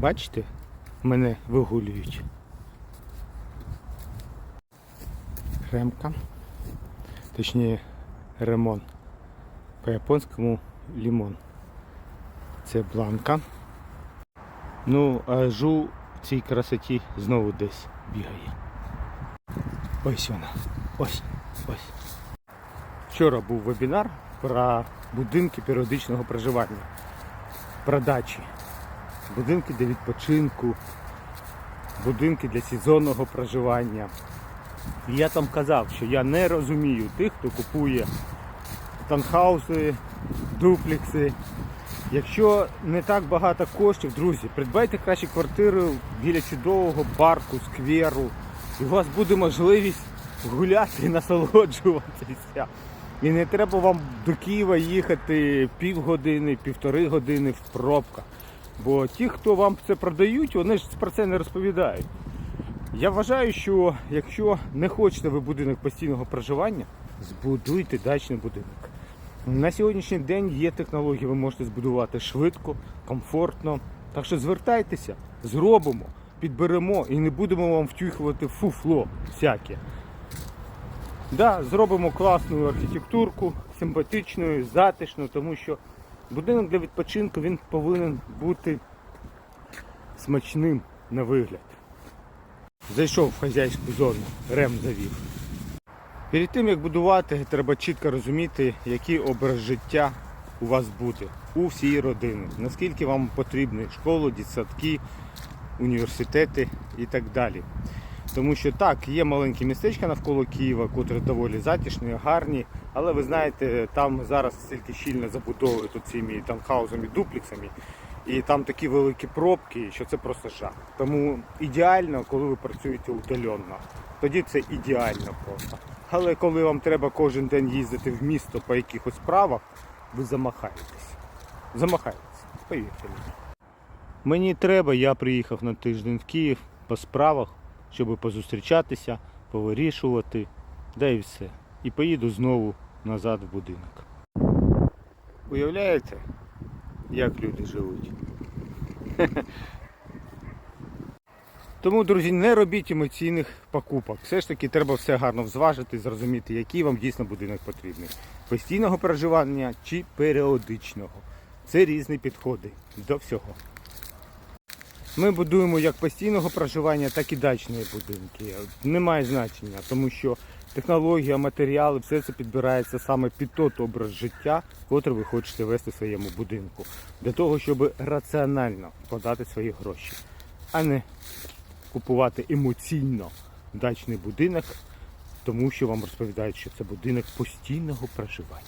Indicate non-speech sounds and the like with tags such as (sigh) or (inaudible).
Бачите, мене вигулюють. Ремка. Точніше ремон. По-японському лімон. Це бланка. Ну, а жу в цій красоті знову десь бігає. Ось вона. Ось. Ось. Вчора був вебінар про будинки періодичного проживання. Про дачі. Будинки для відпочинку, будинки для сезонного проживання. І я там казав, що я не розумію тих, хто купує танхауси, дуплікси. Якщо не так багато коштів, друзі, придбайте краще квартиру біля чудового парку, скверу. І у вас буде можливість гуляти і (laughs) насолоджуватися. І не треба вам до Києва їхати півгодини, півтори години в пробках. Бо ті, хто вам це продають, вони ж про це не розповідають. Я вважаю, що якщо не хочете ви будинок постійного проживання, збудуйте дачний будинок. На сьогоднішній день є технології, ви можете збудувати швидко, комфортно. Так що звертайтеся, зробимо, підберемо і не будемо вам втюхувати фуфло всяке. Да, зробимо класну архітектурку, симпатичну, затишну, тому що будинок для відпочинку він повинен бути смачним на вигляд. Зайшов в хазяйську зону, рем завів. Перед тим як будувати, треба чітко розуміти, який образ життя у вас буде у всій родини. Наскільки вам потрібні школи, дитсадки, університети і так далі. Тому що так, є маленькі містечка навколо Києва, котрі доволі затишні, гарні, але ви знаєте, там зараз стільки щільно забудовують цими танхаузами, дуплексами, і там такі великі пробки, що це просто жах. Тому ідеально, коли ви працюєте удаленно. Тоді це ідеально просто. Але коли вам треба кожен день їздити в місто по якихось справах, ви замахаєтесь. Замахаєтесь, повірте мені. Мені треба, я приїхав на тиждень в Київ по справах, щоб позустрічатися, повирішувати, да і все. І поїду знову назад в будинок. Уявляєте, як люди живуть? (laughs) Тому, друзі, не робіть емоційних покупок. Все ж таки треба все гарно взважити, зрозуміти, який вам дійсно будинок потрібний. Постійного проживання чи періодичного. Це різні підходи до всього. Ми будуємо як постійного проживання, так і дачні будинки. Немає значення, тому що технологія, матеріали, все це підбирається саме під той образ життя, котрий ви хочете вести в своєму будинку. Для того, щоб раціонально подати свої гроші, а не купувати емоційно дачний будинок, тому що вам розповідають, що це будинок постійного проживання.